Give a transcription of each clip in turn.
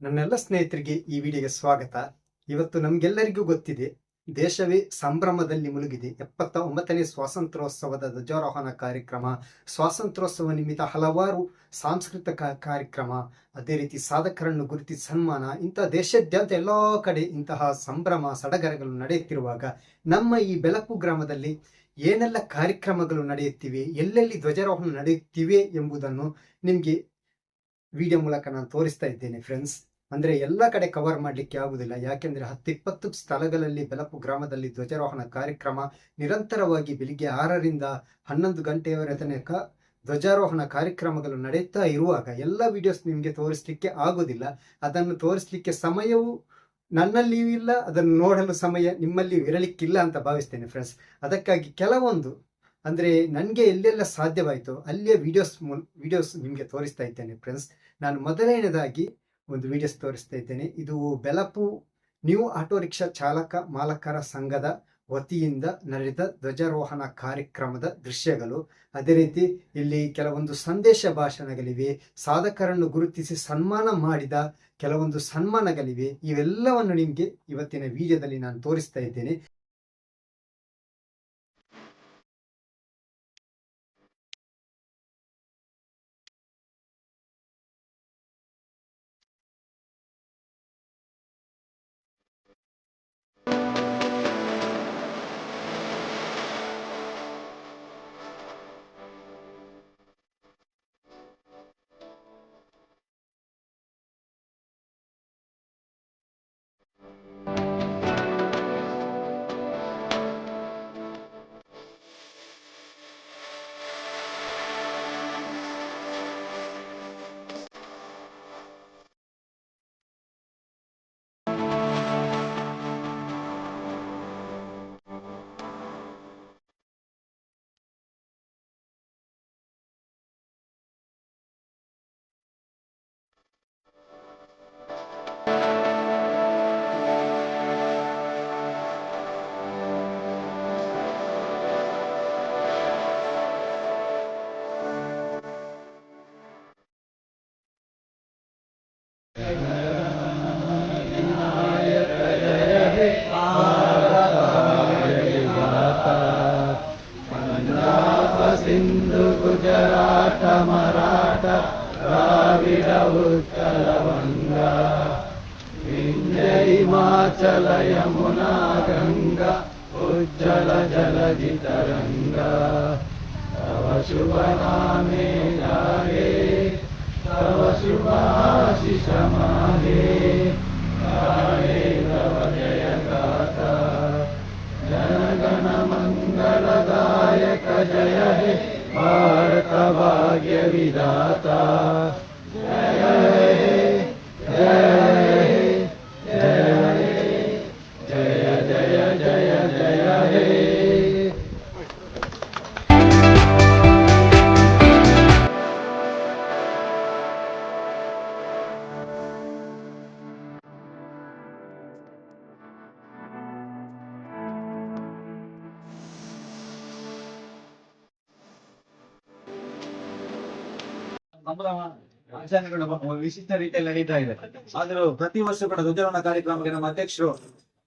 ನನ್ನೆಲ್ಲ ಸ್ನೇಹಿತರಿಗೆ ಈ ವಿಡಿಯೋಗೆ ಸ್ವಾಗತ. ಇವತ್ತು ನಮ್ಗೆಲ್ಲರಿಗೂ ಗೊತ್ತಿದೆ, ದೇಶವೇ ಸಂಭ್ರಮದಲ್ಲಿ ಮುಳುಗಿದೆ. ಎಪ್ಪತ್ತ ಒಂಬತ್ತನೇ ಸ್ವಾತಂತ್ರ್ಯೋತ್ಸವದ ಧ್ವಜಾರೋಹಣ ಕಾರ್ಯಕ್ರಮ, ಸ್ವಾತಂತ್ರ್ಯೋತ್ಸವ ನಿಮಿತ್ತ ಹಲವಾರು ಸಾಂಸ್ಕೃತಿಕ ಕಾರ್ಯಕ್ರಮ, ಅದೇ ರೀತಿ ಸಾಧಕರನ್ನು ಗುರುತಿ ಸನ್ಮಾನ ಇಂತಹ ದೇಶಾದ್ಯಂತ ಎಲ್ಲ ಕಡೆ ಇಂತಹ ಸಂಭ್ರಮ, ಸಡಗರಗಳು ನಡೆಯುತ್ತಿರುವಾಗ ನಮ್ಮ ಈ ಬೆಳಕು ಗ್ರಾಮದಲ್ಲಿ ಏನೆಲ್ಲ ಕಾರ್ಯಕ್ರಮಗಳು ನಡೆಯುತ್ತಿವೆ, ಎಲ್ಲೆಲ್ಲಿ ಧ್ವಜಾರೋಹಣ ನಡೆಯುತ್ತಿವೆ ಎಂಬುದನ್ನು ನಿಮಗೆ ವಿಡಿಯೋ ಮೂಲಕ ನಾನು ತೋರಿಸ್ತಾ ಇದ್ದೇನೆ ಫ್ರೆಂಡ್ಸ್ ಅಂದ್ರೆ ಎಲ್ಲ ಕಡೆ ಕವರ್ ಮಾಡ್ಲಿಕ್ಕೆ ಆಗುದಿಲ್ಲ. ಯಾಕೆಂದ್ರೆ ಹತ್ತಿಪ್ಪತ್ತು ಸ್ಥಳಗಳಲ್ಲಿ ಬೆಲಪು ಗ್ರಾಮದಲ್ಲಿ ಧ್ವಜಾರೋಹಣ ಕಾರ್ಯಕ್ರಮ ನಿರಂತರವಾಗಿ ಬೆಳಿಗ್ಗೆ ಆರರಿಂದ ಹನ್ನೊಂದು ಗಂಟೆಯವರ ತನಕ ಧ್ವಜಾರೋಹಣ ಕಾರ್ಯಕ್ರಮಗಳು ನಡೆಯುತ್ತಾ ಇರುವಾಗ ಎಲ್ಲ ವಿಡಿಯೋಸ್ ನಿಮಗೆ ತೋರಿಸ್ಲಿಕ್ಕೆ ಆಗುದಿಲ್ಲ. ಅದನ್ನು ತೋರಿಸ್ಲಿಕ್ಕೆ ಸಮಯವೂ ನನ್ನಲ್ಲಿಯೂ ಇಲ್ಲ, ಅದನ್ನು ನೋಡಲು ಸಮಯ ನಿಮ್ಮಲ್ಲಿಯೂ ಇರಲಿಕ್ಕಿಲ್ಲ ಅಂತ ಭಾವಿಸ್ತೇನೆ ಫ್ರೆಂಡ್ಸ್ ಅದಕ್ಕಾಗಿ ಕೆಲವೊಂದು, ಅಂದ್ರೆ ನನಗೆ ಎಲ್ಲೆಲ್ಲ ಸಾಧ್ಯವಾಯಿತು ಅಲ್ಲಿಯ ವಿಡಿಯೋಸ್ ವಿಡಿಯೋಸ್ ನಿಮಗೆ ತೋರಿಸ್ತಾ ಇದ್ದೇನೆ ಫ್ರೆಂಡ್ಸ್ ನಾನು ಮೊದಲನೇದಾಗಿ ಒಂದು ವಿಡಿಯೋಸ್ ತೋರಿಸ್ತಾ ಇದ್ದೇನೆ. ಇದು ಬೆಲಪು ನ್ಯೂ ಆಟೋ ರಿಕ್ಷಾ ಚಾಲಕ ಮಾಲಕರ ಸಂಘದ ವತಿಯಿಂದ ನಡೆದ ಧ್ವಜಾರೋಹಣ ಕಾರ್ಯಕ್ರಮದ ದೃಶ್ಯಗಳು. ಅದೇ ರೀತಿ ಇಲ್ಲಿ ಕೆಲವೊಂದು ಸಂದೇಶ ಭಾಷಣಗಳಿವೆ. ಸಾಧಕರನ್ನು ಗುರುತಿಸಿ ಸನ್ಮಾನ ಮಾಡಿದ ಕೆಲವೊಂದು ಸನ್ಮಾನಗಳಿವೆ. ಇವೆಲ್ಲವನ್ನು ನಿಮಗೆ ಇವತ್ತಿನ ವಿಡಿಯೋದಲ್ಲಿ ನಾನು ತೋರಿಸ್ತಾ ಇದ್ದೇನೆ. चल यमुना गंगा उज्जल जल जितरंगा तव शुभ नामे जागे तव शुभाशि माहे काले तव जय गाता जनगण मंगलदायक जय हे भारत भाग्य विधाता जय हे। जय ಆಚರಣೆಗಳು ವಿಶಿಷ್ಟ ರೀತಿಯಲ್ಲಿ ನಡೀತಾ ಇದೆ. ಆದರೂ ಪ್ರತಿ ವರ್ಷ ಕೂಡ ಧ್ವಜಾರೋಹಣ ಕಾರ್ಯಕ್ರಮಕ್ಕೆ ನಮ್ಮ ಅಧ್ಯಕ್ಷರು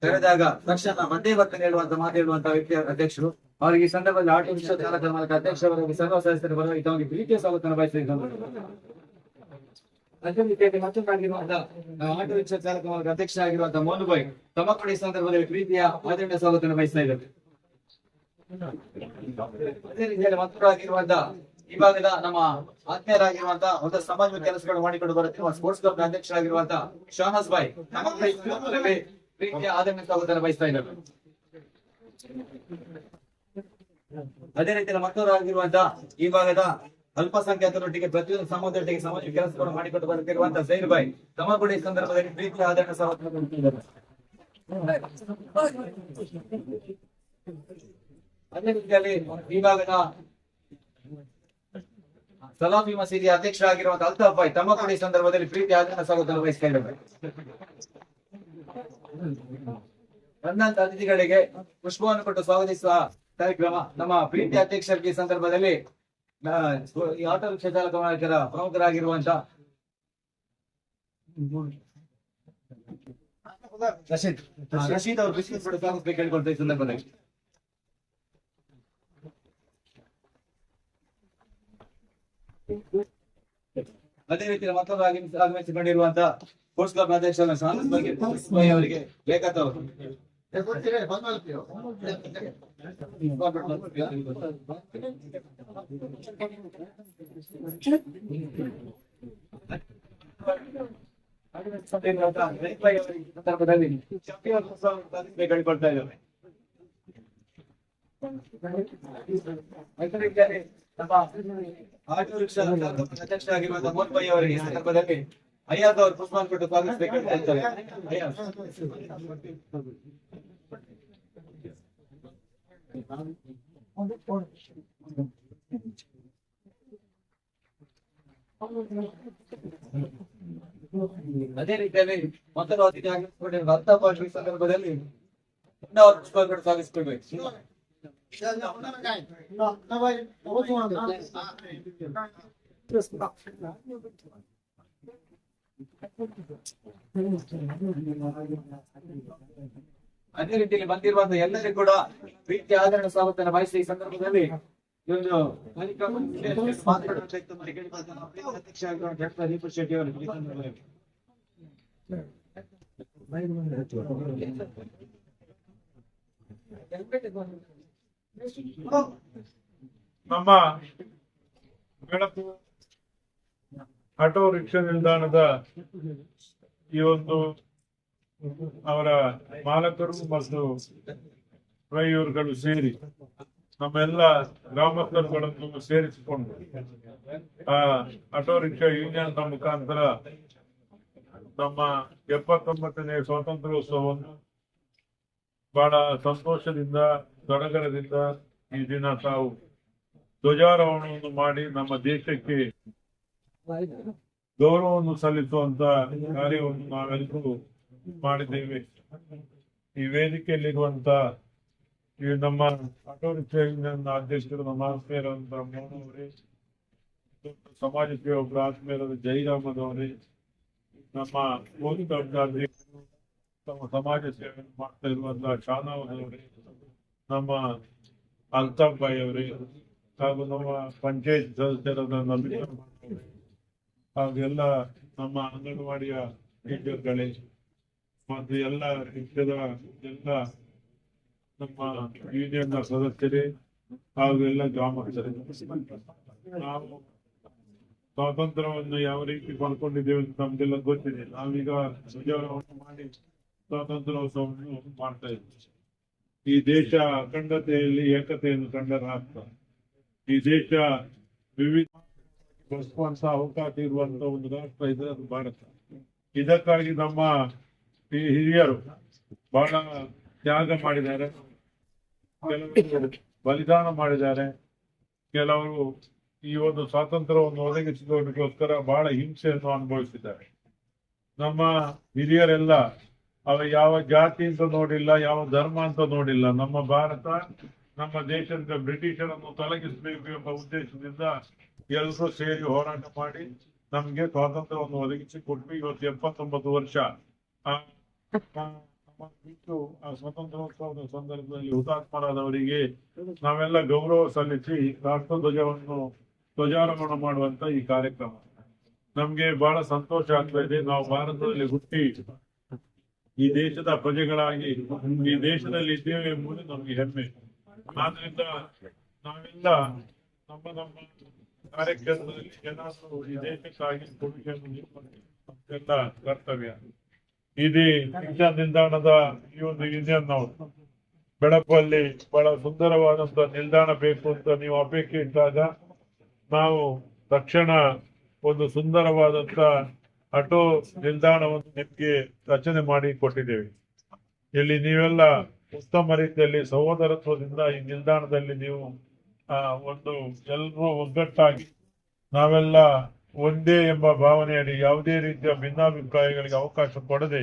ತೆರೆದಾಗ ತಕ್ಷಣ ಮಂದೇ ಬರ್ತನೆ ಹೇಳುವಂತ ಮಾತು ಹೇಳುವಂತ ವ್ಯಕ್ತಿ ಅಧ್ಯಕ್ಷರು. ಅವರಿಗೆ ಈ ಸಂದರ್ಭದಲ್ಲಿ ಆಟೋ ವಿಶ್ವ ಚಾಲಕ ಮೂಲಕ ಅಧ್ಯಕ್ಷರವರಿಗೆ ಸರ್ವ ಸದಸ್ಯರ ಪರವಾಗಿ ತಮಗೆ ಪ್ರೀತಿಯ ಸ್ವಾಗತವನ್ನು ಬಯಸಿದ್ದಾರೆ ಅದೇ ರೀತಿಯಲ್ಲಿ ಮತ್ತೊಂದಾಗಿರುವಂತಹ ಆಟೋ ರಿಕ್ಷಾ ಚಾಲಕ ಅಧ್ಯಕ್ಷ ಆಗಿರುವಂತಹ ಮೋನು ಬಾಯ್ ತಮ್ಮ ಕೂಡ ಈ ಸಂದರ್ಭದಲ್ಲಿ ಪ್ರೀತಿಯ ಆಚರಣೆ ಸ್ವಾಗತವನ್ನು ಬಯಸ್ತಾ ಇದ್ದಾರೆ. ಅದೇ ರೀತಿಯಲ್ಲಿ ಮತ್ತೊಂದಾಗಿರುವಂತಹ ಈ ಭಾಗದ ನಮ್ಮ ಆತ್ಮೀಯರಾಗಿರುವಂತಹ ಒಂದು ಸಮಾಜ ಕೆಲಸಗಳು ಮಾಡಿಕೊಂಡು ಬರುತ್ತಿರುವ ಸ್ಪೋರ್ಟ್ಸ್ ಕ್ಲಬ್ ಅಧ್ಯಕ್ಷರಾಗಿರುವಂತಹ ಶಾಹನಾಸ್ ಬಾಯ್ ಪ್ರೀತಿಯ ಆದರಣೆ ಬಯಸ್ತಾ ಇದ್ದಾರೆ ಅದೇ ರೀತಿ ಮತ್ತೊಂದಾಗಿರುವಂತಹ ಈ ಭಾಗದ ಅಲ್ಪಸಂಖ್ಯಾತರೊಟ್ಟಿಗೆ ಪ್ರತಿಯೊಂದು ಸಮಾಜದೊಟ್ಟಿಗೆ ಸಮಾಜ ಕೆಲಸಗಳು ಮಾಡಿಕೊಂಡು ಬರುತ್ತಿರುವಂತಹ ಸೈರ್ ಬಾಯ್ ತಮ್ಮ ಈ ಸಂದರ್ಭದಲ್ಲಿ ಪ್ರೀತಿಯ ಆದರಣ ಬಯಸ್ತಿದ್ದಾರೆ ಅದೇ ರೀತಿಯಲ್ಲಿ ಈ ಭಾಗದ ಸಲಾಫಿ ಮಸೀದಿ ಅಧ್ಯಕ್ಷರಾಗಿರುವಂತಹ ಅಲ್ತಾಫ್ ಭಾಯ್ ತಮ್ಮ ಕೂಡ ಸಂದರ್ಭದಲ್ಲಿ ಪ್ರೀತಿ ಆದರಣ ಸ್ವಾಗತ ವಹಿಸ್ತಾ ಅತಿಥಿಗಳಿಗೆ ಪುಷ್ಪವನ್ನು ಕೊಟ್ಟು ಸ್ವಾಗತಿಸುವ ಕಾರ್ಯಕ್ರಮ ನಮ್ಮ ಪ್ರೀತಿ ಅಧ್ಯಕ್ಷರಿಗೆ ಈ ಸಂದರ್ಭದಲ್ಲಿ ಈ ಆಟೋ ರಿಕ್ಷಾ ಚಾಲಕ ಮಾಲೀಕರ ಪ್ರಮುಖರಾಗಿರುವಂತ ರಶೀದ್. ರಶೀದ್ ಅವರು ಬಿಸ್ನೆಸ್ ಕೊಟ್ಟು ಸ್ವಾಗತಿಸಬೇಕು ಹೇಳ್ಕೊಳ್ತಾ ಈ ಸಂದರ್ಭದಲ್ಲಿ. ಅದೇ ರೀತಿ ಮತ್ತೊಂದು ಆಗಮಿಸಿ ಆಗಮಿಸಿಕೊಂಡಿರುವಂತಹ ಸ್ಪೋರ್ಟ್ಸ್ ಕ್ಲಬ್ ಅಧ್ಯಕ್ಷ ಅವರಿಗೆ ಲೇಖತ್ ಅವರು ಇದ್ದಾರೆ ಆಟೋ ರಿಕ್ಷಾ ಅಧ್ಯಕ್ಷ ಆಗಿರುವಂತಹ ಮೋಹನ್ ಬೈ ಅವರಿಗೆ ಈ ಸಂದರ್ಭದಲ್ಲಿ ಅಯ್ಯಾದ್ ಅವರು ಪುಷ್ಪಾನ್ ಕೊಟ್ಟು ಸ್ವಾಗತಿಸಬೇಕು ಅಂತ ಹೇಳ್ತಾರೆ ಅಯ್ಯಾದ್. ಅದೇ ರೀತಿಯಲ್ಲಿ ಮತ್ತೊಂದು ಅತಿಥಿ ಆಗಿರ್ಕೊಂಡಿರುವ ಅರ್ಥ ಈ ಸಂದರ್ಭದಲ್ಲಿ ಪುನಃ ಅವರು ಪುಷ್ಪಾನ್ ಕೊಟ್ಟು ಸ್ವಾಗತಿಸ್ಕೊಳ್ಬೇಕು ಅದೇ ರೀತಿಯಲ್ಲಿ ಬಂದಿರುವಂತಹ ಎಲ್ಲರಿಗೂ ಕೂಡ ಪ್ರೀತಿ ಆದರಣ ಸ್ವಾಗತನ ವಹಿಸಿ ಈ ಸಂದರ್ಭದಲ್ಲಿ ಈ ಒಂದು ಪ್ರೀತಿಯ ಅಧ್ಯಕ್ಷ ಡಾಕ್ಟರ್ ದೀಪಕ್ ಶೆಟ್ಟಿ ಅವರು ಈ ಸಂದರ್ಭದಲ್ಲಿ. ನಮ್ಮ ಬೆಳಕು ಆಟೋ ರಿಕ್ಷಾ ನಿಲ್ದಾಣದ ಈ ಒಂದು ಅವರ ಮಾಲಕರು ಮತ್ತು ಡ್ರೈವರ್ಗಳು ಸೇರಿ ನಮ್ಮೆಲ್ಲ ಗ್ರಾಮಸ್ಥರುಗಳನ್ನು ಸೇರಿಸಿಕೊಂಡು ಆ ಆಟೋ ರಿಕ್ಷಾ ಯೂನಿಯನ್ ಮುಖಾಂತರ ನಮ್ಮ ಎಪ್ಪತ್ತೊಂಬತ್ತನೇ ಸ್ವಾತಂತ್ರ್ಯೋತ್ಸವವನ್ನು ಬಹಳ ಸಂತೋಷದಿಂದ, ಸಡಗರದಿಂದ ಈ ದಿನ ತಾವು ಧ್ವಜಾರೋಹಣವನ್ನು ಮಾಡಿ ನಮ್ಮ ದೇಶಕ್ಕೆ ಗೌರವವನ್ನು ಸಲ್ಲಿಸುವಂತ ಕಾರ್ಯವನ್ನು ನಾವೆಲ್ಲರೂ ಮಾಡಿದ್ದೇವೆ. ಈ ವೇದಿಕೆಯಲ್ಲಿರುವಂತ ಈ ನಮ್ಮ ಆಟೋ ರಿಕ್ಷಾ ಅಧ್ಯಕ್ಷರು ನಮ್ಮ ಆತ್ಮೀಯರಂತ ಮೋಹನ್ ಅವರೇ ಸಮಾಜಕ್ಕೆ ಸಮಾಜ ಸೇವಕರು ಆತ್ಮೀಯರಾದ ಜೈರಾಮನ್ ಅವರೇ, ನಮ್ಮ ಅಧ್ಯಕ್ಷರು ತಮ್ಮ ಸಮಾಜ ಸೇವೆ ಮಾಡ್ತಾ ಇರುವಂತಹ ಶಾನಾವತ್ ನಮ್ಮ ಅಲ್ತಾಫ್ ಬಾಯಿ ಅವರೇ ಹಾಗೂ ನಮ್ಮ ಪಂಚಾಯತ್ ಸದಸ್ಯರಾದ ನಂಬಿಕೆ ಹಾಗೆಲ್ಲ ನಮ್ಮ ಅಂಗನವಾಡಿಯ ಟೀಚರ್ಗಳೇ ಮತ್ತು ಎಲ್ಲ ಶಿಕ್ಷದ ಎಲ್ಲ ನಮ್ಮ ಯೂನಿಯನ್ನ ಸದಸ್ಯರೇ, ಹಾಗೂ ಎಲ್ಲ ಗ್ರಾಮಸ್ಥರೇ. ನಾವು ಸ್ವಾತಂತ್ರ್ಯವನ್ನು ಯಾವ ರೀತಿ ಪಡ್ಕೊಂಡಿದ್ದೇವೆ ಅಂತ ನಮ್ಗೆಲ್ಲ ಗೊತ್ತಿದೆ. ನಾವೀಗ ಧ್ವಜಾರೋಹಣ ಮಾಡಿ ಸ್ವಾತಂತ್ರ್ಯೋತ್ಸವವನ್ನು ಮಾಡ್ತಾ ಇದ್ದೀವಿ. ಈ ದೇಶ ಅಖಂಡತೆಯಲ್ಲಿ ಏಕತೆಯನ್ನು ಕಂಡ ರಾಷ್ಟ್ರ ಈ ದೇಶ ವಿವಿಧ ಬದುಕುವಂತ ಅವಕಾಶ ಇರುವಂತ ಒಂದು ರಾಷ್ಟ್ರ ಇದೆ, ಅದು ಭಾರತ. ಇದಕ್ಕಾಗಿ ನಮ್ಮ ಈ ಹಿರಿಯರು ಬಹಳ ತ್ಯಾಗ ಮಾಡಿದ್ದಾರೆ. ಬಲಿದಾನ ಮಾಡಿದ್ದಾರೆ. ಕೆಲವರು ಈ ಒಂದು ಸ್ವಾತಂತ್ರ್ಯವನ್ನು ಒದಗಿಸಿದವರಿಗೋಸ್ಕರ ಬಹಳ ಹಿಂಸೆಯನ್ನು ಅನುಭವಿಸಿದ್ದಾರೆ. ನಮ್ಮ ಹಿರಿಯರೆಲ್ಲ ಅವ ಯಾವ ಜಾತಿ ಅಂತ ನೋಡಿಲ್ಲ, ಯಾವ ಧರ್ಮ ಅಂತ ನೋಡಿಲ್ಲ. ನಮ್ಮ ಭಾರತ, ನಮ್ಮ ದೇಶದ ಬ್ರಿಟಿಷರನ್ನು ತೊಲಗಿಸಬೇಕು ಎಂಬ ಉದ್ದೇಶದಿಂದ ಎಲ್ಲರೂ ಸೇರಿ ಹೋರಾಟ ಮಾಡಿ ನಮ್ಗೆ ಸ್ವಾತಂತ್ರ್ಯವನ್ನು ಒದಗಿಸಿ ಕೊಟ್ವಿ. ಇವತ್ತು ಎಪ್ಪತ್ತೊಂಬತ್ತು ವರ್ಷ. ಬಿಟ್ಟು ಆ ಸ್ವಾತಂತ್ರ್ಯೋತ್ಸವದ ಸಂದರ್ಭದಲ್ಲಿ ಹುತಾತ್ಮರಾದವರಿಗೆ ನಾವೆಲ್ಲ ಗೌರವ ಸಲ್ಲಿಸಿ ರಾಷ್ಟ್ರ ಧ್ವಜವನ್ನು ಧ್ವಜಾರೋಹಣ ಮಾಡುವಂತ ಈ ಕಾರ್ಯಕ್ರಮ. ನಮ್ಗೆ ಬಹಳ ಸಂತೋಷ ಆಗ್ತಾ ಇದೆ. ನಾವು ಭಾರತದಲ್ಲಿ ಹುಟ್ಟಿ ಈ ದೇಶದ ಪ್ರಜೆಗಳಾಗಿ ಈ ದೇಶದಲ್ಲಿ ಇದ್ದೇವೆ ಎಂಬುದು ನಮಗೆ ಹೆಮ್ಮೆ. ಆದ್ರಿಂದ ನಾವೆಲ್ಲ ನಮ್ಮ ನಮ್ಮ ಕಾರ್ಯಕ್ರಮದಲ್ಲಿ ಏನಾದರೂ ಈ ದೇಶಕ್ಕಾಗಿ ನಮ್ಮೆಲ್ಲ ಕರ್ತವ್ಯ. ಇದು ಶಿಕ್ಷಣ ನಿಲ್ದಾಣದ ಈ ಒಂದು ಯೂನಿಯನ್ ನಾವು ಬೆಳಪಲ್ಲಿ ಬಹಳ ಸುಂದರವಾದಂತ ನಿಲ್ದಾಣ ಬೇಕು ಅಂತ ನೀವು ಅಪೇಕ್ಷೆ ಇಟ್ಟಾಗ ನಾವು ತಕ್ಷಣ ಒಂದು ಸುಂದರವಾದಂತ ಆಟೋ ನಿಲ್ದಾಣವನ್ನು ನಿಮಗೆ ರಚನೆ ಮಾಡಿ ಕೊಟ್ಟಿದ್ದೇವೆ. ಇಲ್ಲಿ ನೀವೆಲ್ಲ ಉತ್ತಮ ರೀತಿಯಲ್ಲಿ ಸಹೋದರತ್ವದಿಂದ ಈ ನಿಲ್ದಾಣದಲ್ಲಿ ನೀವು ಒಂದು ಎಲ್ಲರೂ ಒಗ್ಗಟ್ಟಾಗಿ ನಾವೆಲ್ಲ ಒಂದೇ ಎಂಬ ಭಾವನೆಯಲ್ಲಿ ಯಾವುದೇ ರೀತಿಯ ಭಿನ್ನಾಭಿಪ್ರಾಯಗಳಿಗೆ ಅವಕಾಶ ಕೊಡದೆ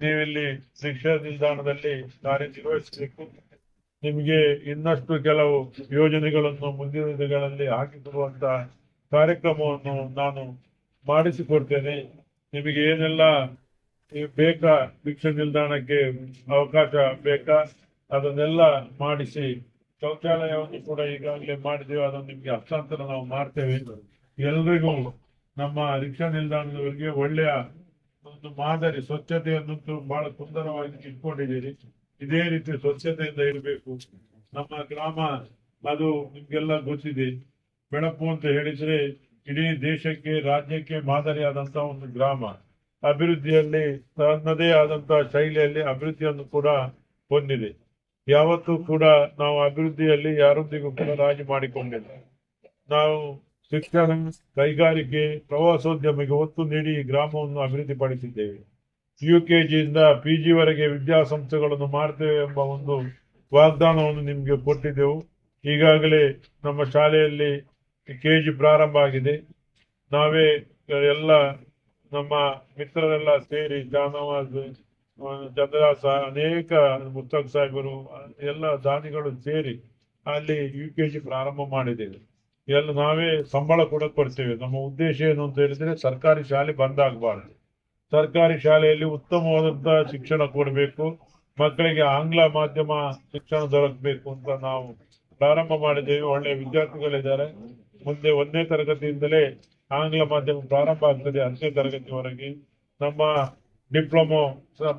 ನೀವಿಲ್ಲಿ ರಿಕ್ಷಾ ನಿಲ್ದಾಣದಲ್ಲಿ ಕಾರ್ಯನಿರ್ವಹಿಸಬೇಕು. ನಿಮಗೆ ಇನ್ನಷ್ಟು ಕೆಲವು ಯೋಜನೆಗಳನ್ನು ಮುಂದಿನ ದಿನಗಳಲ್ಲಿ ಹಾಕಿಕೊಡುವಂತಹ ಕಾರ್ಯಕ್ರಮವನ್ನು ನಾನು ಮಾಡಿಸಿಕೊಡ್ತೇನೆ. ನಿಮಗೆ ಏನೆಲ್ಲ ಬೇಕಾ ಭಿಕ್ಷ ನಿಲ್ದಾಣಕ್ಕೆ ಅವಕಾಶ ಬೇಕಾ? ಅದನ್ನೆಲ್ಲ ಮಾಡಿಸಿ ಶೌಚಾಲಯವನ್ನು ಕೂಡ ಈಗಾಗಲೇ ಮಾಡಿದ್ದೇವೆ ಅದನ್ನು ನಿಮಗೆ ಹಸ್ತಾಂತರ ನಾವು ಮಾಡ್ತೇವೆ. ಎಲ್ರಿಗೂ ನಮ್ಮ ರಿಕ್ಷಾ ನಿಲ್ದಾಣದವರಿಗೆ ಒಳ್ಳೆಯ ಒಂದು ಮಾದರಿ ಸ್ವಚ್ಛತೆಯನ್ನು ಬಹಳ ಸುಂದರವಾಗಿ ಇಟ್ಕೊಂಡಿದ್ದೀರಿ. ಇದೇ ರೀತಿ ಸ್ವಚ್ಛತೆಯಿಂದ ಇರಬೇಕು. ನಮ್ಮ ಗ್ರಾಮ ಅದು ನಿಮ್ಗೆಲ್ಲ ಗೊತ್ತಿದೆ. ಬೆಳಪು ಅಂತ ಹೇಳಿದ್ರೆ ಇಡೀ ದೇಶಕ್ಕೆ, ರಾಜ್ಯಕ್ಕೆ ಮಾದರಿಯಾದಂತ ಒಂದು ಗ್ರಾಮ. ಅಭಿವೃದ್ಧಿಯಲ್ಲಿ ತನ್ನದೇ ಆದಂತಹ ಶೈಲಿಯಲ್ಲಿ ಅಭಿವೃದ್ಧಿಯನ್ನು ಕೂಡ ಹೊಂದಿದೆ. ಯಾವತ್ತೂ ಕೂಡ ನಾವು ಅಭಿವೃದ್ಧಿಯಲ್ಲಿ ಯಾರೊಂದಿಗೂ ಕೂಡ ರಾಜಿ ಮಾಡಿಕೊಂಡಿಲ್ಲ. ನಾವು ಶಿಕ್ಷಣ, ಕೈಗಾರಿಕೆ ಪ್ರವಾಸೋದ್ಯಮಕ್ಕೆ ಒತ್ತು ನೀಡಿ ಈ ಗ್ರಾಮವನ್ನು ಅಭಿವೃದ್ಧಿಪಡಿಸಿದ್ದೇವೆ. ಯು ಕೆ ಜಿಯಿಂದ ಪಿ ಜಿವರೆಗೆ ವಿದ್ಯಾಸಂಸ್ಥೆಗಳನ್ನು ಮಾಡ್ತೇವೆ ಎಂಬ ಒಂದು ವಾಗ್ದಾನವನ್ನು ನಿಮಗೆ ಕೊಟ್ಟಿದ್ದೆವು. ಈಗಾಗಲೇ ನಮ್ಮ ಶಾಲೆಯಲ್ಲಿ ಕೆ ಜಿ ಪ್ರಾರಂಭ ಆಗಿದೆ. ನಾವೇ ಎಲ್ಲ ನಮ್ಮ ಮಿತ್ರರೆಲ್ಲ ಸೇರಿ ಜಾನವಾಜ್ ಚಂದ್ರದಾಸ, ಅನೇಕ ಮುಸ್ತಕ್ ಸಾಹೇಬರು ಎಲ್ಲ ದಾನಿಗಳು ಸೇರಿ ಅಲ್ಲಿ ಯು ಕೆ ಜಿ ಪ್ರಾರಂಭ ಮಾಡಿದ್ದೇವೆ. ಎಲ್ಲ ನಾವೇ ಸಂಬಳ ಕೂಡ ಕೊಡ್ತೇವೆ. ನಮ್ಮ ಉದ್ದೇಶ ಏನು ಅಂತ ಹೇಳಿದ್ರೆ ಸರ್ಕಾರಿ ಶಾಲೆ ಬಂದಾಗಬಾರ್ದು. ಸರ್ಕಾರಿ ಶಾಲೆಯಲ್ಲಿ ಉತ್ತಮವಾದಂತಹ ಶಿಕ್ಷಣ ಕೊಡಬೇಕು. ಮಕ್ಕಳಿಗೆ ಆಂಗ್ಲ ಮಾಧ್ಯಮ ಶಿಕ್ಷಣ ದೊರಕಬೇಕು ಅಂತ ನಾವು ಪ್ರಾರಂಭ ಮಾಡಿದ್ದೇವೆ. ಒಳ್ಳೆಯ ವಿದ್ಯಾರ್ಥಿಗಳಿದ್ದಾರೆ. ಮುಂದೆ ಒಂದನೇ ತರಗತಿಯಿಂದಲೇ ಆಂಗ್ಲ ಮಾಧ್ಯಮ ಪ್ರಾರಂಭ ಆಗ್ತದೆ, ಹತ್ತನೇ ತರಗತಿವರೆಗೆ. ನಮ್ಮ ಡಿಪ್ಲೊಮೊ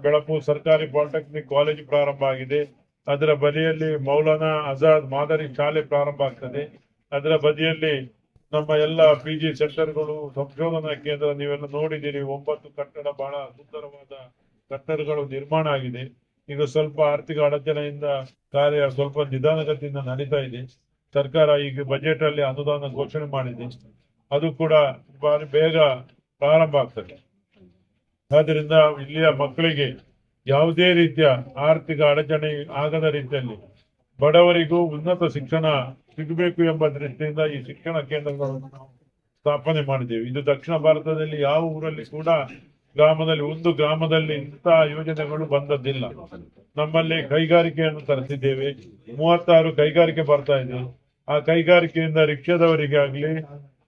ಬೆಳಕು ಸರ್ಕಾರಿ ಪಾಲಿಟೆಕ್ನಿಕ್ ಕಾಲೇಜು ಪ್ರಾರಂಭ ಆಗಿದೆ. ಅದರ ಬದಿಯಲ್ಲಿ ಮೌಲಾನಾ ಆಜಾದ್ ಮಾದರಿ ಶಾಲೆ ಪ್ರಾರಂಭ ಆಗ್ತದೆ. ಅದರ ಬದಿಯಲ್ಲಿ ನಮ್ಮ ಎಲ್ಲ ಪಿ ಜಿ ಸೆಂಟರ್ಗಳು, ಸಂಶೋಧನಾ ಕೇಂದ್ರ, ನೀವೆಲ್ಲ ನೋಡಿದ್ದೀರಿ, ಒಂಬತ್ತು ಕಟ್ಟಡ ಬಹಳ ಸುಂದರವಾದ ಕಟ್ಟಡಗಳು ನಿರ್ಮಾಣ ಆಗಿದೆ. ಈಗ ಸ್ವಲ್ಪ ಆರ್ಥಿಕ ಅಡಚಣೆಯಿಂದ ಕಾರ್ಯ ಸ್ವಲ್ಪ ನಿಧಾನಗತಿಯಿಂದ ನಡೀತಾ ಇದೆ. ಸರ್ಕಾರ ಈಗ ಬಜೆಟ್ ಅಲ್ಲಿ ಅನುದಾನ ಘೋಷಣೆ ಮಾಡಿದೆ. ಅದು ಕೂಡ ಬಾರಿ ಬೇಗ ಪ್ರಾರಂಭ ಆಗ್ತದೆ. ಆದ್ರಿಂದ ಇಲ್ಲಿಯ ಮಕ್ಕಳಿಗೆ ಯಾವುದೇ ರೀತಿಯ ಆರ್ಥಿಕ ಅಡಚಣೆ ಆಗದ ರೀತಿಯಲ್ಲಿ ಬಡವರಿಗೂ ಉನ್ನತ ಶಿಕ್ಷಣ ಸಿಗಬೇಕು ಎಂಬ ದೃಷ್ಟಿಯಿಂದ ಈ ಶಿಕ್ಷಣ ಕೇಂದ್ರಗಳನ್ನು ನಾವು ಸ್ಥಾಪನೆ ಮಾಡಿದ್ದೇವೆ. ಇದು ದಕ್ಷಿಣ ಭಾರತದಲ್ಲಿ ಯಾವ ಊರಲ್ಲಿ ಕೂಡ ಗ್ರಾಮದಲ್ಲಿ, ಒಂದು ಗ್ರಾಮದಲ್ಲಿ ಇಂತಹ ಯೋಜನೆಗಳು ಬಂದದ್ದಿಲ್ಲ. ನಮ್ಮಲ್ಲಿ ಕೈಗಾರಿಕೆಯನ್ನು ತರಿಸಿದ್ದೇವೆ. ಮೂವತ್ತಾರು ಕೈಗಾರಿಕೆ ಬರ್ತಾ ಇದೆ. ಆ ಕೈಗಾರಿಕೆಯಿಂದ ರಿಕ್ಷಾದವರಿಗೆ ಆಗ್ಲಿ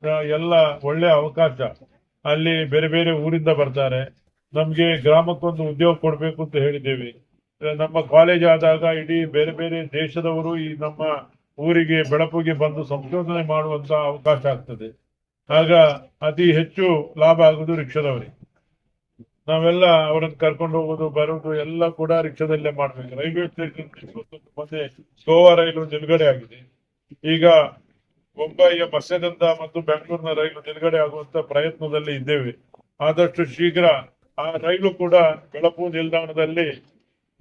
ಆ, ಎಲ್ಲ ಒಳ್ಳೆ ಅವಕಾಶ ಅಲ್ಲಿ ಬೇರೆ ಬೇರೆ ಊರಿಂದ ಬರ್ತಾರೆ. ನಮ್ಗೆ ಗ್ರಾಮಕ್ಕೊಂದು ಉದ್ಯೋಗ ಕೊಡ್ಬೇಕು ಅಂತ ಹೇಳಿದ್ದೇವೆ. ನಮ್ಮ ಕಾಲೇಜ್ ಆದಾಗ ಇಡೀ ಬೇರೆ ಬೇರೆ ದೇಶದವರು ಈ ನಮ್ಮ ಊರಿಗೆ ಬೆಳಪುಗೆ ಬಂದು ಸಂಶೋಧನೆ ಮಾಡುವಂತ ಅವಕಾಶ ಆಗ್ತದೆ. ಆಗ ಅತಿ ಹೆಚ್ಚು ಲಾಭ ಆಗುದು ರಿಕ್ಷಾದವರಿಗೆ ನಾವೆಲ್ಲ ಅವರನ್ನು ಕರ್ಕೊಂಡು ಹೋಗೋದು ಬರೋದು ಎಲ್ಲ ಕೂಡ ರಿಕ್ಷಾದಲ್ಲೇ ಮಾಡ್ಬೇಕು. ರೈಲ್ವೆ ಸ್ಟೇಷನ್ ಗೋವಾ ರೈಲು ನಿಲುಗಡೆ ಆಗಿದೆ. ಈಗ ಮುಂಬೈಯ ಮತ್ಸ್ಯಗಂಧ ಮತ್ತು ಬೆಂಗಳೂರಿನ ರೈಲು ನಿಲುಗಡೆ ಆಗುವಂತ ಪ್ರಯತ್ನದಲ್ಲಿ ಇದ್ದೇವೆ. ಆದಷ್ಟು ಶೀಘ್ರ ಆ ರೈಲು ಕೂಡ ಬೆಳಪು ನಿಲ್ದಾಣದಲ್ಲಿ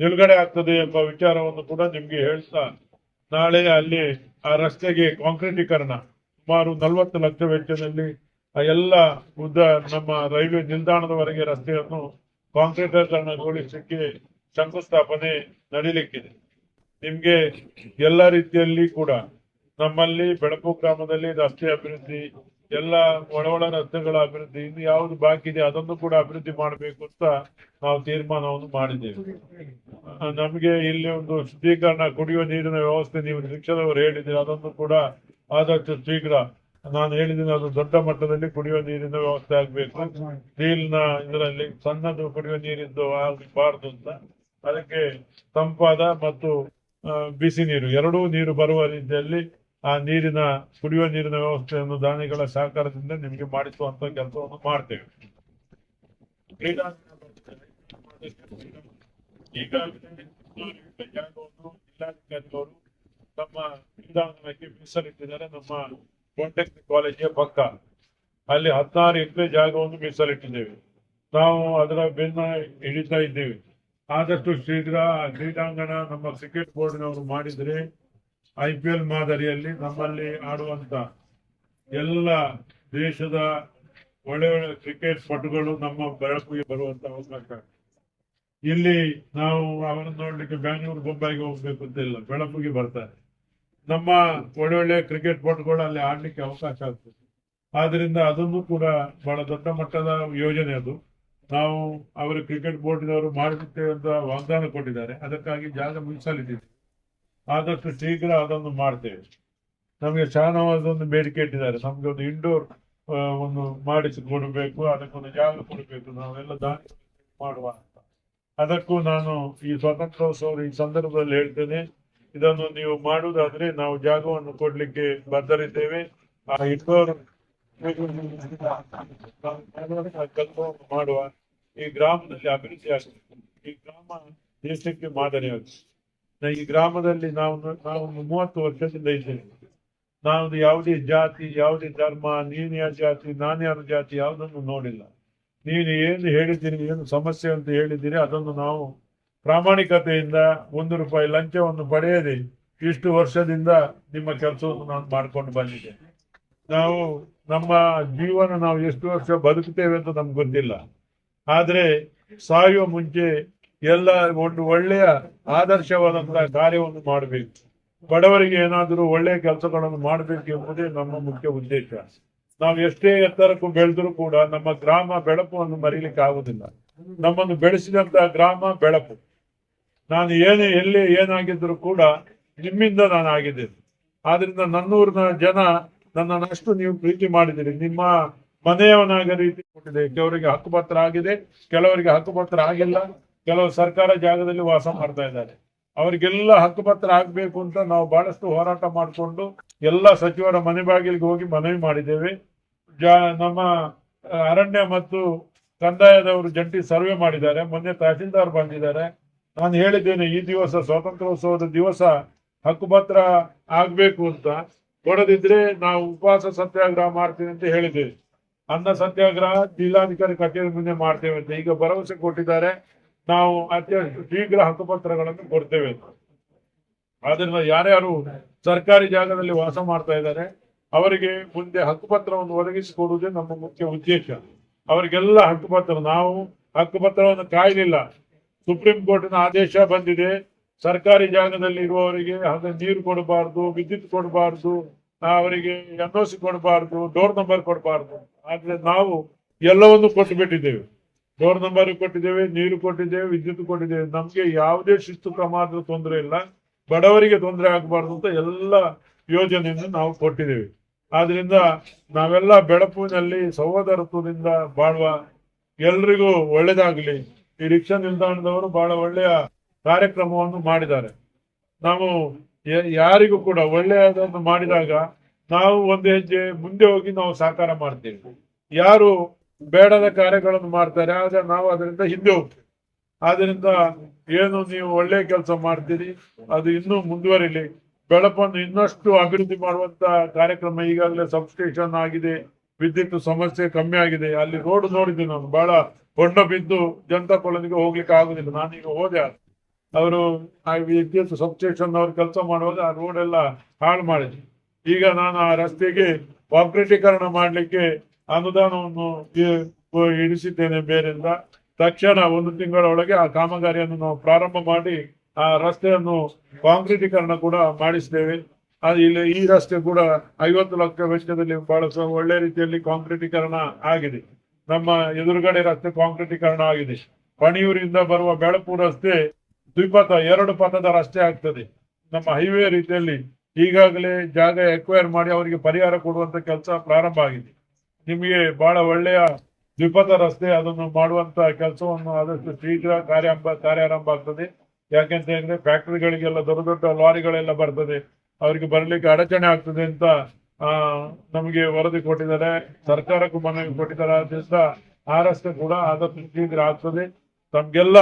ನಿಲುಗಡೆ ಆಗ್ತದೆ ಎಂಬ ವಿಚಾರವನ್ನು ಕೂಡ ನಿಮ್ಗೆ ಹೇಳ್ತಾ ನಾಳೆ ಅಲ್ಲಿ ಆ ರಸ್ತೆಗೆ ಕಾಂಕ್ರೀಟೀಕರಣ. ಸುಮಾರು ನಲವತ್ತು ಲಕ್ಷ ವೆಚ್ಚದಲ್ಲಿ ಆ ಎಲ್ಲ ಉದ್ದ ನಮ್ಮ ರೈಲ್ವೆ ನಿಲ್ದಾಣದವರೆಗೆ ರಸ್ತೆಯನ್ನು ಕಾಂಕ್ರೀಟೀಕರಣಗೊಳಿಸಲಿಕ್ಕೆ ಶಂಕುಸ್ಥಾಪನೆ ನಡೀಲಿಕ್ಕಿದೆ. ನಿಮ್ಗೆ ಎಲ್ಲ ರೀತಿಯಲ್ಲಿ ಕೂಡ ನಮ್ಮಲ್ಲಿ ಬೆಳಪು ಗ್ರಾಮದಲ್ಲಿ ರಸ್ತೆ ಅಭಿವೃದ್ಧಿ, ಎಲ್ಲ ಒಳ ಒಳ ರಸ್ತೆಗಳ ಅಭಿವೃದ್ಧಿ, ಇನ್ನು ಯಾವ್ದು ಬಾಕಿ ಇದೆ ಅದನ್ನು ಕೂಡ ಅಭಿವೃದ್ಧಿ ಮಾಡಬೇಕು ಅಂತ ನಾವು ತೀರ್ಮಾನವನ್ನು ಮಾಡಿದ್ದೇವೆ. ನಮಗೆ ಇಲ್ಲಿ ಒಂದು ಶುದ್ಧೀಕರಣ ಕುಡಿಯುವ ನೀರಿನ ವ್ಯವಸ್ಥೆ ನೀವು ಶಿಕ್ಷಣವರು ಹೇಳಿದ್ದೀರಿ, ಅದನ್ನು ಕೂಡ ಆದಷ್ಟು ಶೀಘ್ರ ನಾನು ಹೇಳಿದ್ದೀನಿ ಅದು ದೊಡ್ಡ ಮಟ್ಟದಲ್ಲಿ ಕುಡಿಯುವ ನೀರಿನ ವ್ಯವಸ್ಥೆ ಆಗ್ಬೇಕು. ನೀರಿನ ಇದರಲ್ಲಿ ಸಣ್ಣದು ಕುಡಿಯುವ ನೀರಿದ್ದು ಆಗಬಾರ್ದು ಅಂತ. ಅದಕ್ಕೆ ತಂಪಾದ ಮತ್ತು ಬಿಸಿ ನೀರು, ಎರಡೂ ನೀರು ಬರುವ ರೀತಿಯಲ್ಲಿ ಆ ನೀರಿನ, ಕುಡಿಯುವ ನೀರಿನ ವ್ಯವಸ್ಥೆಯನ್ನು ದಾನಿಗಳ ಸಹಕಾರದಿಂದ ನಿಮಗೆ ಮಾಡಿಸುವಂತ ಕೆಲಸವನ್ನು ಮಾಡ್ತೇವೆ. ಈಗಾಗಲೇ ಜಿಲ್ಲಾಧಿಕಾರಿಗಳು ನಮ್ಮ ಕ್ರೀಡಾಂಗಣಕ್ಕೆ ಮೀಸಲಿಟ್ಟಿದ್ದಾರೆ. ನಮ್ಮ ಪಾಲಿಟೆಕ್ನಿಕ್ ಕಾಲೇಜಿಗೆ ಪಕ್ಕ. ಅಲ್ಲಿ ಹದಿನಾರು ಎಕರೆ ಜಾಗವನ್ನು ಮೀಸಲಿಟ್ಟಿದ್ದೇವೆ. ನಾವು ಅದರ ಬೆನ್ನ ಹಿಡಿತಾ ಇದ್ದೇವೆ. ಆದಷ್ಟು ಶೀಘ್ರ ಕ್ರೀಡಾಂಗಣ ನಮ್ಮ ಕ್ರಿಕೆಟ್ ಬೋರ್ಡ್ನವರು ಮಾಡಿದ್ರೆ ಐ ಪಿ ಎಲ್ ಮಾದರಿಯಲ್ಲಿ ನಮ್ಮಲ್ಲಿ ಆಡುವಂತ ಎಲ್ಲ ದೇಶದ ಒಳ್ಳೆ ಒಳ್ಳೆ ಕ್ರಿಕೆಟ್ ಪಟುಗಳು ನಮ್ಮ ಬೆಳಕಿಗೆ ಬರುವಂತ ಅವಕಾಶ. ಇಲ್ಲಿ ನಾವು ಅವರನ್ನು ನೋಡ್ಲಿಕ್ಕೆ ಬ್ಯಾಂಗ್ಳೂರ್ ಬೊಂಬೈಗೆ ಹೋಗ್ಬೇಕು ಅಂತ ಇಲ್ಲ, ಬೆಳಕಿಗೆ ಬರ್ತಾರೆ. ನಮ್ಮ ಒಳ್ಳೊಳ್ಳೆ ಕ್ರಿಕೆಟ್ ಪಟುಗಳು ಅಲ್ಲಿ ಆಡ್ಲಿಕ್ಕೆ ಅವಕಾಶ ಆಗ್ತದೆ. ಆದ್ರಿಂದ ಅದನ್ನು ಕೂಡ ಬಹಳ ದೊಡ್ಡ ಮಟ್ಟದ ಯೋಜನೆ ಅದು. ನಾವು ಅವರು ಕ್ರಿಕೆಟ್ ಬೋರ್ಡಿನವರು ಮಾಡುತ್ತೇವೆ ಅಂತ ವಾಗ್ದಾನ ಕೊಟ್ಟಿದ್ದಾರೆ. ಅದಕ್ಕಾಗಿ ಜಾಗ ಮೀಸಲಿಟ್ಟಿದೆ ಆದಷ್ಟು ಶೀಘ್ರ ಅದನ್ನು ಮಾಡ್ತೇವೆ. ನಮಗೆ ಶಾನವಾದ ಒಂದು ಬೇಡಿಕೆ ಇಟ್ಟಿದ್ದಾರೆ. ನಮ್ಗೆ ಒಂದು ಇಂಡೋರ್ ಒಂದು ಮಾಡಿಸಿ ಕೊಡಬೇಕು, ಅದಕ್ಕೊಂದು ಜಾಗ ಕೊಡಬೇಕು, ನಾವೆಲ್ಲ ದಾನಿ ಮಾಡುವ ಅಂತ. ಅದಕ್ಕೂ ನಾನು ಈ ಸ್ವಾತಂತ್ರ್ಯೋತ್ಸವ ಈ ಸಂದರ್ಭದಲ್ಲಿ ಹೇಳ್ತೇನೆ. ಇದನ್ನು ನೀವು ಮಾಡುವುದಾದ್ರೆ ನಾವು ಜಾಗವನ್ನು ಕೊಡ್ಲಿಕ್ಕೆ ಬದ್ಧರಿದ್ದೇವೆ. ಆ ಇಂಡೋರ್ ಕೆಲಸವನ್ನು ಮಾಡುವ ಈ ಗ್ರಾಮದಲ್ಲಿ ಅಭಿವೃದ್ಧಿ ಆಗ್ತದೆ ಈ ಗ್ರಾಮ ದೇಶಕ್ಕೆ ಮಾದರಿಯಾಗುತ್ತೆ. ಈ ಗ್ರಾಮದಲ್ಲಿ ನಾವು ನಾವು ಮೂವತ್ತು ವರ್ಷದಿಂದ ಇದ್ದೇವೆ. ನಾವು ಯಾವುದೇ ಜಾತಿ, ಯಾವುದೇ ಧರ್ಮ, ನೀನ್ ಯಾವ ಜಾತಿ, ನಾನು ಯಾರ ಜಾತಿ ಯಾವುದನ್ನು ನೋಡಿಲ್ಲ. ನೀನು ಏನು ಹೇಳಿದ್ದೀರಿ, ಏನು ಸಮಸ್ಯೆ ಅಂತ ಹೇಳಿದ್ದೀರಿ, ಅದನ್ನು ನಾವು ಪ್ರಾಮಾಣಿಕತೆಯಿಂದ ಒಂದು ರೂಪಾಯಿ ಲಂಚವನ್ನು ಪಡೆಯದೆ ಇಷ್ಟು ವರ್ಷದಿಂದ ನಿಮ್ಮ ಕೆಲಸವನ್ನು ನಾನು ಮಾಡ್ಕೊಂಡು ಬಂದಿದ್ದೆ. ನಾವು ನಮ್ಮ ಜೀವನ ನಾವು ಎಷ್ಟು ವರ್ಷ ಬದುಕುತ್ತೇವೆ ಅಂತ ನಮ್ಗೆ ಗೊತ್ತಿಲ್ಲ. ಆದರೆ ಸಾಯುವ ಮುಂಚೆ ಎಲ್ಲ ಒಂದು ಒಳ್ಳೆಯ ಆದರ್ಶವಾದಂತಹ ಕಾರ್ಯವನ್ನು ಮಾಡಬೇಕು. ಬಡವರಿಗೆ ಏನಾದರೂ ಒಳ್ಳೆಯ ಕೆಲಸಗಳನ್ನು ಮಾಡಬೇಕು ಎಂಬುದೇ ನಮ್ಮ ಮುಖ್ಯ ಉದ್ದೇಶ. ನಾವು ಎಷ್ಟೇ ಎತ್ತರಕ್ಕೂ ಬೆಳೆದರೂ ಕೂಡ ನಮ್ಮ ಗ್ರಾಮ ಬೆಳಪನ್ನು ಮರೀಲಿಕ್ಕೆ ಆಗುದಿಲ್ಲ ನಮ್ಮನ್ನು ಬೆಳೆಸಿದಂತಹ ಗ್ರಾಮ ಬೆಳಪು. ನಾನು ಏನೇ, ಎಲ್ಲಿ ಏನಾಗಿದ್ರು ಕೂಡ ನಿಮ್ಮಿಂದ ನಾನು ಆಗಿದ್ದೇನೆ. ಆದ್ರಿಂದ ನನ್ನೂರಿನ ಜನ ನನ್ನನ್ನು ಅಷ್ಟು ನೀವು ಪ್ರೀತಿ ಮಾಡಿದಿರಿ ನಿಮ್ಮ ಮನೆಯವನಾಗ ರೀತಿ ಕೊಟ್ಟಿದೆ. ಕೆಲವರಿಗೆ ಹಕ್ಕುಪತ್ರ ಆಗಿದೆ, ಕೆಲವರಿಗೆ ಹಕ್ಕುಪತ್ರ ಆಗಿಲ್ಲ. ಕೆಲವು ಸರ್ಕಾರ ಜಾಗದಲ್ಲಿ ವಾಸ ಮಾಡ್ತಾ ಇದ್ದಾರೆ. ಅವರಿಗೆಲ್ಲ ಹಕ್ಕುಪತ್ರ ಆಗ್ಬೇಕು ಅಂತ ನಾವು ಬಹಳಷ್ಟು ಹೋರಾಟ ಮಾಡಿಕೊಂಡು ಎಲ್ಲ ಸಚಿವರ ಮನೆ ಬಾಗಿಲಿಗೆ ಹೋಗಿ ಮನವಿ ಮಾಡಿದ್ದೇವೆ. ಜಾ, ನಮ್ಮ ಅರಣ್ಯ ಮತ್ತು ಕಂದಾಯದವರು ಜಂಟಿ ಸರ್ವೆ ಮಾಡಿದ್ದಾರೆ. ಮೊನ್ನೆ ತಹಸೀಲ್ದಾರ್ ಬಂದಿದ್ದಾರೆ. ನಾನು ಹೇಳಿದ್ದೇನೆ, ಈ ದಿವಸ ಸ್ವಾತಂತ್ರ್ಯೋತ್ಸವದ ದಿವಸ ಹಕ್ಕುಪತ್ರ ಆಗ್ಬೇಕು ಅಂತ. ಕೊಡದಿದ್ರೆ ನಾವು ಉಪವಾಸ ಸತ್ಯಾಗ್ರಹ ಮಾಡ್ತೀವಿ ಅಂತ ಹೇಳಿದ್ದೇವೆ. ಅನ್ನ ಸತ್ಯಾಗ್ರಹ, ಜಿಲ್ಲಾಧಿಕಾರಿ ಕಚೇರಿ ಮುಂದೆ ಮಾಡ್ತೇವೆ ಅಂತ. ಈಗ ಭರವಸೆ ಕೊಟ್ಟಿದ್ದಾರೆ. ನಾವು ಅತ್ಯಂತ ಶೀಘ್ರ ಹಕ್ಕುಪತ್ರಗಳನ್ನು ಕೊಡ್ತೇವೆ. ಆದ್ರಿಂದ ಯಾರ್ಯಾರು ಸರ್ಕಾರಿ ಜಾಗದಲ್ಲಿ ವಾಸ ಮಾಡ್ತಾ ಇದ್ದಾರೆ, ಅವರಿಗೆ ಮುಂದೆ ಹಕ್ಕುಪತ್ರವನ್ನು ಒದಗಿಸಿಕೊಡುವುದೇ ನಮ್ಮ ಮುಖ್ಯ ಉದ್ದೇಶ. ಅವರಿಗೆಲ್ಲ ಹಕ್ಕುಪತ್ರ, ನಾವು ಹಕ್ಕುಪತ್ರವನ್ನು ಕಾಯಲಿಲ್ಲ. ಸುಪ್ರೀಂ ಕೋರ್ಟಿನ ಆದೇಶ ಬಂದಿದೆ. ಸರ್ಕಾರಿ ಜಾಗದಲ್ಲಿ ಇರುವವರಿಗೆ ನೀರು ಕೊಡಬಾರ್ದು, ವಿದ್ಯುತ್ ಕೊಡಬಾರ್ದು, ಅವರಿಗೆ ಎನ್ ಸಿ ಕೊಡಬಾರ್ದು, ಡೋರ್ ನಂಬರ್ ಕೊಡಬಾರ್ದು. ಆದ್ರೆ ನಾವು ಎಲ್ಲವನ್ನು ಕೊಟ್ಟು ಬಿಟ್ಟಿದ್ದೇವೆ ಡೋರ್ ನಂಬರ್ ಕೊಟ್ಟಿದ್ದೇವೆ, ನೀರು ಕೊಟ್ಟಿದ್ದೇವೆ, ವಿದ್ಯುತ್ ಕೊಟ್ಟಿದ್ದೇವೆ. ನಮ್ಗೆ ಯಾವುದೇ ಶಿಸ್ತು ಪ್ರಮಾಣದ ತೊಂದರೆ ಇಲ್ಲ. ಬಡವರಿಗೆ ತೊಂದರೆ ಆಗಬಾರ್ದು ಅಂತ ಎಲ್ಲ ಯೋಜನೆಯನ್ನು ನಾವು ಕೊಟ್ಟಿದ್ದೇವೆ. ಆದ್ರಿಂದ ನಾವೆಲ್ಲ ಬೆಳಪುವಿನಲ್ಲಿ ಸಹೋದರತ್ವದಿಂದ ಬಾಳುವ ಎಲ್ರಿಗೂ ಒಳ್ಳೇದಾಗ್ಲಿ. ಈ ರಿಕ್ಷಾ ನಿಲ್ದಾಣದವರು ಬಹಳ ಒಳ್ಳೆಯ ಕಾರ್ಯಕ್ರಮವನ್ನು ಮಾಡಿದ್ದಾರೆ. ನಾವು ಯಾರಿಗೂ ಕೂಡ ಒಳ್ಳೆಯದನ್ನು ಮಾಡಿದಾಗ ನಾವು ಒಂದು ಹೆಜ್ಜೆ ಮುಂದೆ ಹೋಗಿ ನಾವು ಸಹಕಾರ ಮಾಡ್ತೇವೆ. ಯಾರು ಬೇಡದ ಕಾರ್ಯಗಳನ್ನು ಮಾಡ್ತಾರೆ, ಆದ್ರೆ ನಾವು ಅದರಿಂದ ಹಿಂದೆ ಹೋಗ್ತೇವೆ. ಆದ್ರಿಂದ ಏನು ನೀವು ಒಳ್ಳೆ ಕೆಲಸ ಮಾಡ್ತೀರಿ, ಅದು ಇನ್ನೂ ಮುಂದುವರಿಲಿ. ಬೆಳಪನ್ನು ಇನ್ನಷ್ಟು ಅಭಿವೃದ್ಧಿ ಮಾಡುವಂತ ಕಾರ್ಯಕ್ರಮ ಈಗಾಗಲೇ ಸಬ್ಸ್ಟೇಷನ್ ಆಗಿದೆ, ವಿದ್ಯುತ್ ಸಮಸ್ಯೆ ಕಮ್ಮಿ ಆಗಿದೆ. ಅಲ್ಲಿ ರೋಡ್ ನೋಡಿದ್ದೀನಿ ನಾನು, ಬಹಳ ಹೊಂಡ ಬಿದ್ದು ಜನತಾ ಕಾಲೋನಿಗೆ ಹೋಗ್ಲಿಕ್ಕೆ ಆಗುದಿಲ್ಲ. ನಾನೀಗ ಹೋದೆ. ಅವರು ಆ ವಿದ್ಯುತ್ ಸಬ್ಸ್ಟೇಷನ್ ಅವ್ರು ಕೆಲಸ ಮಾಡುವಾಗ ಆ ರೋಡ್ ಎಲ್ಲ ಹಾಳು ಮಾಡಿದ್ರು ಈಗ ನಾನು ಆ ರಸ್ತೆಗೆ ಕಾಂಕ್ರೀಟೀಕರಣ ಮಾಡಲಿಕ್ಕೆ ಅನುದಾನವನ್ನು ಇಡಿಸಿದ್ದೇನೆ ಬೇರಿಂದ ತಕ್ಷಣ ಒಂದು ತಿಂಗಳ ಒಳಗೆ ಆ ಕಾಮಗಾರಿಯನ್ನು ನಾವು ಪ್ರಾರಂಭ ಮಾಡಿ, ಆ ರಸ್ತೆಯನ್ನು ಕಾಂಕ್ರೀಟೀಕರಣ ಕೂಡ ಅದು ಇಲ್ಲಿ ಈ ರಸ್ತೆ ಕೂಡ ಐವತ್ತು ಲಕ್ಷ ವೆಚ್ಚದಲ್ಲಿ ಬಹಳ ಒಳ್ಳೆ ರೀತಿಯಲ್ಲಿ ಕಾಂಕ್ರೀಟೀಕರಣ ಆಗಿದೆ. ನಮ್ಮ ಎದುರುಗಡೆ ರಸ್ತೆ ಕಾಂಕ್ರೀಟೀಕರಣ ಆಗಿದೆ. ಪಣಿಯೂರಿಂದ ಬರುವ ಬೆಳಪು ರಸ್ತೆ ದ್ವಿಪಥ, ಎರಡು ಪಥದ ರಸ್ತೆ ಆಗ್ತದೆ. ನಮ್ಮ ಹೈವೇ ರೀತಿಯಲ್ಲಿ ಈಗಾಗಲೇ ಜಾಗ ಎಕ್ವೈರ್ ಮಾಡಿ ಅವರಿಗೆ ಪರಿಹಾರ ಕೊಡುವಂತ ಕೆಲಸ ಪ್ರಾರಂಭ ಆಗಿದೆ. ನಿಮಗೆ ಬಹಳ ಒಳ್ಳೆಯ ದ್ವಿಪಥ ರಸ್ತೆ ಅದನ್ನು ಮಾಡುವಂತ ಕೆಲಸವನ್ನು ಆದಷ್ಟು ಶೀಘ್ರ ಕಾರ್ಯಾಂಬ ಕಾರ್ಯಾರಂಭ ಆಗ್ತದೆ. ಯಾಕೆಂತ ಹೇಳಿದ್ರೆ ಫ್ಯಾಕ್ಟರಿಗಳಿಗೆಲ್ಲ ದೊಡ್ಡ ದೊಡ್ಡ ಲಾರಿಗಳೆಲ್ಲ ಬರ್ತದೆ. ಅವರಿಗೆ ಬರಲಿಕ್ಕೆ ಅಡಚಣೆ ಆಗ್ತದೆ ಅಂತ, ಆ, ನಮಗೆ ವರದಿ ಕೊಟ್ಟಿದ್ದಾರೆ. ಸರ್ಕಾರಕ್ಕೂ ಮನವಿ ಕೊಟ್ಟಿದ್ದಾರೆ. ಆದ್ರಿಂದ ಆ ರಸ್ತೆ ಕೂಡ ಆದಷ್ಟು ಶೀಘ್ರ ಆಗ್ತದೆ. ತಮ್ಗೆಲ್ಲ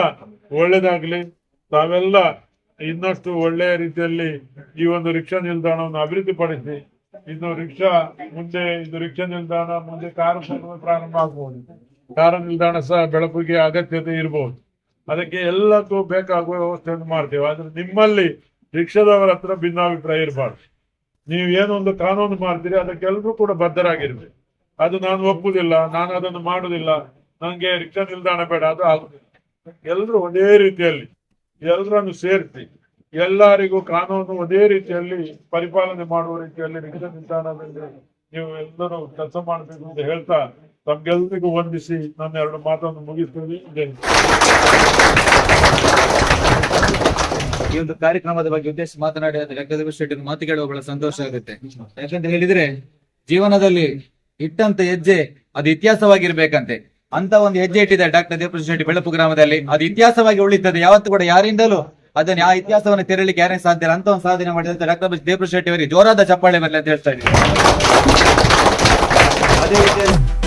ಒಳ್ಳೇದಾಗ್ಲಿ. ತಾವೆಲ್ಲ ಇನ್ನಷ್ಟು ಒಳ್ಳೆಯ ರೀತಿಯಲ್ಲಿ ಈ ಒಂದು ರಿಕ್ಷಾ ನಿಲ್ದಾಣವನ್ನು ಅಭಿವೃದ್ಧಿಪಡಿಸಿ ಇನ್ನು ರಿಕ್ಷಾ ಮುಂದೆ ಇದು ರಿಕ್ಷಾ ನಿಲ್ದಾಣ ಮುಂದೆ ಕಾರು ಪ್ರಾರಂಭ ಆಗಬಹುದು ಕಾರು ನಿಲ್ದಾಣ ಸಹ ಬೆಳಕಿಗೆ ಅಗತ್ಯತೆ ಇರಬಹುದು ಅದಕ್ಕೆ ಎಲ್ಲಕ್ಕೂ ಬೇಕಾಗುವ ವ್ಯವಸ್ಥೆಯನ್ನು ಮಾಡ್ತೇವೆ. ಆದ್ರೆ ನಿಮ್ಮಲ್ಲಿ ರಿಕ್ಷಾದವರ ಹತ್ರ ಭಿನ್ನಾಭಿಪ್ರಾಯ ಇರಬಾರ್ದು. ನೀವು ಏನೊಂದು ಕಾನೂನು ಮಾಡ್ತೀರಿ ಅದಕ್ಕೆಲ್ಲರೂ ಕೂಡ ಬದ್ಧರಾಗಿರ್ಬೇಕು. ಅದು ನಾನು ಒಪ್ಪುದಿಲ್ಲ, ನಾನು ಅದನ್ನು ಮಾಡುದಿಲ್ಲ. ನಂಗೆ ರಿಕ್ಷಾ ನಿಲ್ದಾಣ ಬೇಡ, ಅದು ಆಗುದಿಲ್ಲ. ಎಲ್ಲರೂ ಒಂದೇ ರೀತಿಯಲ್ಲಿ ಎಲ್ಲರನ್ನು ಸೇರಿಸಿ ಎಲ್ಲರಿಗೂ ಕಾನೂನು ಅದೇ ರೀತಿಯಲ್ಲಿ ಪರಿಪಾಲನೆ ಮಾಡುವ ರೀತಿಯಲ್ಲಿ ರಿಕ್ಷಾ ನಿಲ್ದಾಣದಲ್ಲಿ ನೀವು ಎಲ್ಲರೂ ಕೆಲಸ ಮಾಡಬೇಕು ಅಂತ ಹೇಳ್ತಾ ತಮ್ಗೆಲ್ಲರಿಗೂ ವಂದಿಸಿ ನನ್ನ ಎರಡು ಮಾತನ್ನು ಮುಗಿಸ್ತೀನಿ. ಜೈ ಈ ಒಂದು ಕಾರ್ಯಕ್ರಮದ ಬಗ್ಗೆ ಉದ್ದೇಶ ಮಾತನಾಡಿ ಗಂಗಾಧರ ಶೆಟ್ಟಿ ಮಾತು ಕೇಳುವ ಬಹಳ ಸಂತೋಷ ಆಗುತ್ತೆ. ಯಾಕಂತ ಹೇಳಿದ್ರೆ, ಜೀವನದಲ್ಲಿ ಇಟ್ಟಂತ ಹೆಜ್ಜೆ ಅದು ಇತಿಹಾಸವಾಗಿರ್ಬೇಕಂತೆ. ಅಂತ ಒಂದು ಹೆಜ್ಜೆ ಇಟ್ಟಿದ್ದಾರೆ ಡಾಕ್ಟರ್ ದೇವಪ್ರಸಾದ್ ಶೆಟ್ಟಿ ಬೆಳಪು ಗ್ರಾಮದಲ್ಲಿ. ಅದು ಇತಿಹಾಸವಾಗಿ ಉಳಿತದೆ. ಯಾವತ್ತು ಕೂಡ ಯಾರಿಂದಲೂ ಅದನ್ನ ಆ ಇತಿಹಾಸವನ್ನು ತೆರಳಿಕ್ಕೆ ಯಾರೇ ಸಾಧ್ಯ ಅಂತ ಒಂದು ಸಾಧನೆ ಮಾಡಿದಂತ ಡಾಕ್ಟರ್ ದೇವ್ರ ಶೆಟ್ಟಿ ಅವರಿಗೆ ಜೋರಾದ ಚಪ್ಪಾಳೆ ಬರಲಿ ಅಂತ ಹೇಳ್ತಾ ಇದ್ದೀವಿ ಅದೇ ರೀತಿಯಲ್ಲಿ